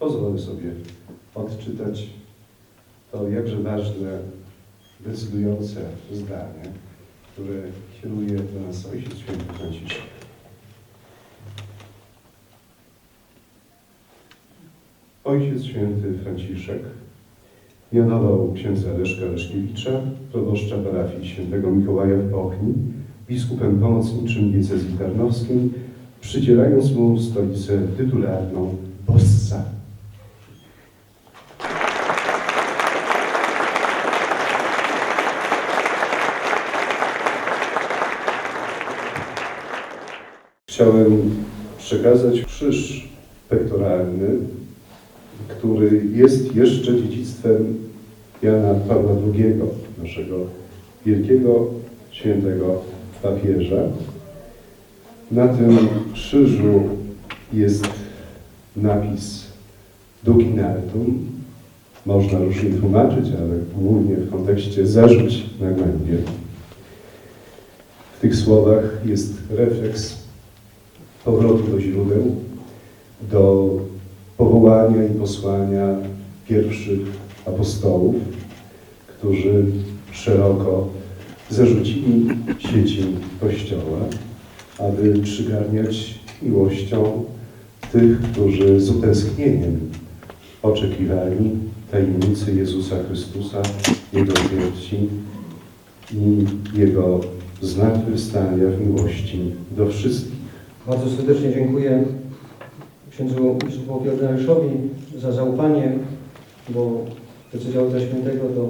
pozwolę sobie odczytać to jakże ważne, decydujące zdanie, które kieruje do nas Ojciec Święty Franciszek. Ojciec Święty Franciszek mianował księdza Leszka Leszkiewicza, proboszcza parafii świętego Mikołaja w Bochni, biskupem pomocniczym diecezji tarnowskiej, przydzielając mu stolicę tytularną Bossa. Chciałem przekazać krzyż pektoralny, który jest jeszcze dziedzictwem Jana Pawła II, naszego wielkiego świętego papieża. Na tym krzyżu jest napis Ducinaltum. Można różnie tłumaczyć, ale głównie w kontekście zarzuć na głębie. W tych słowach jest refleks powrotu do źródeł, do powołania i posłania pierwszych apostołów, którzy szeroko zarzucili sieci Kościoła, aby przygarniać miłością tych, którzy z utęsknieniem oczekiwali tajemnicy Jezusa Chrystusa, Jego śmierci i Jego zmartwychwstania w miłości do wszystkich. Bardzo serdecznie dziękuję księdzu biskupowi ordynariuszowi za zaufanie, bo decyzja Ojca Świętego to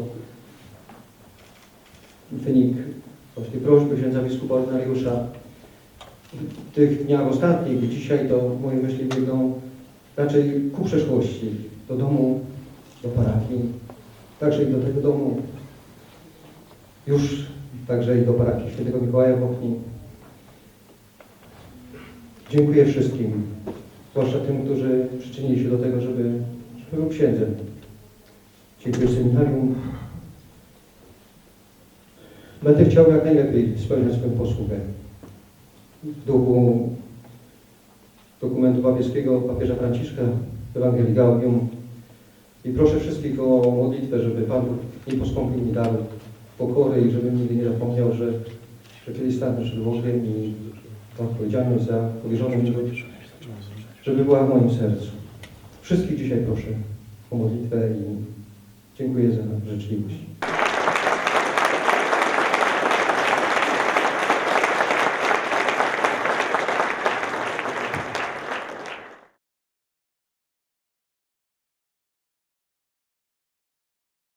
wynik właśnie prośby księdza biskupa ordynariusza. W tych dniach ostatnich dzisiaj to moje myśli biegną raczej ku przeszłości, do domu, do parafii, także i do tego domu, już także i do parafii świętego Mikołaja w Ochni. Dziękuję wszystkim, zwłaszcza tym, którzy przyczynili się do tego, żeby, żeby był księdzem. Dziękuję seminarium. Będę chciał jak najlepiej spełniać swoją posługę w duchu dokumentu papieskiego papieża Franciszka Ewangelii Gaudium i proszę wszystkich o modlitwę, żeby Pan nie poskąpił mi dar pokory i żebym nigdy nie zapomniał, że, że kiedyś stanę przed Bogiem i ta odpowiedzialność za powierzoną mi żeby była w moim sercu. Wszystkich dzisiaj proszę o modlitwę i dziękuję za życzliwość.